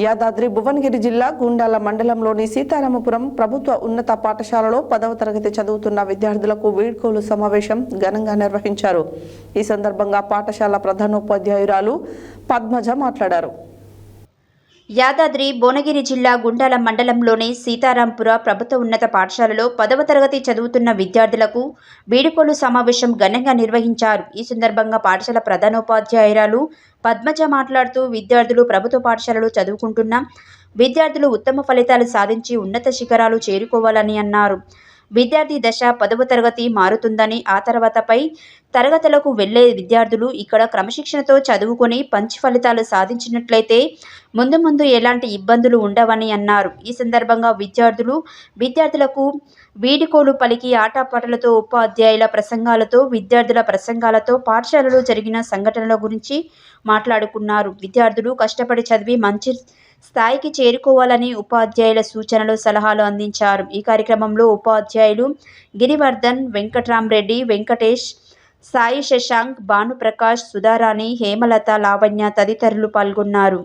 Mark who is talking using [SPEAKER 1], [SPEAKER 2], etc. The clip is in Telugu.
[SPEAKER 1] యాదాద్రి భువనగిరి జిల్లా గుండాల మండలంలోని సీతారామపురం ప్రభుత్వ ఉన్నత పాఠశాలలో పదవ తరగతి చదువుతున్న విద్యార్థులకు వీడ్కోలు సమావేశం ఘనంగా నిర్వహించారు. ఈ సందర్భంగా పాఠశాల ప్రధానోపాధ్యాయురాలు పద్మజ మాట్లాడారు.
[SPEAKER 2] యాదాద్రి భువనగిరి జిల్లా గుండాల మండలంలోని సీతారాంపుర ప్రభుత్వ ఉన్నత పాఠశాలలో పదవ తరగతి చదువుతున్న విద్యార్థులకు వీడుకోలు సమావేశం ఘనంగా నిర్వహించారు. ఈ సందర్భంగా పాఠశాల ప్రధానోపాధ్యాయురాలు పద్మజ మాట్లాడుతూ విద్యార్థులు ప్రభుత్వ పాఠశాలలో చదువుకుంటున్న విద్యార్థులు ఉత్తమ ఫలితాలు సాధించి ఉన్నత శిఖరాలు చేరుకోవాలని అన్నారు. విద్యార్థి దశ పదవ తరగతి మారుతుందని ఆ తర్వాతపై తరగతులకు వెళ్ళే విద్యార్థులు ఇక్కడ క్రమశిక్షణతో చదువుకొని పంచి ఫలితాలు సాధించినట్లయితే ముందు ముందు ఎలాంటి ఇబ్బందులు ఉండవని అన్నారు. ఈ సందర్భంగా విద్యార్థులు విద్యార్థులకు వీడుకోలు పలికి ఆటపాటలతో ఉపాధ్యాయుల ప్రసంగాలతో విద్యార్థుల ప్రసంగాలతో పాఠశాలలో జరిగిన సంఘటనల గురించి మాట్లాడుకున్నారు. విద్యార్థులు కష్టపడి చదివి మంచి స్థాయికి చేరుకోవాలని ఉపాధ్యాయుల సూచనలు సలహాలు అందించారు. ఈ కార్యక్రమంలో ఉపాధ్యాయులు గిరివర్ధన్ వెంకట్రామరెడ్డి వెంకటేష్ సాయి శశాంక్ భానుప్రకాష్ సుధారాణి హేమలత లావణ్య తదితరులు పాల్గొన్నారు.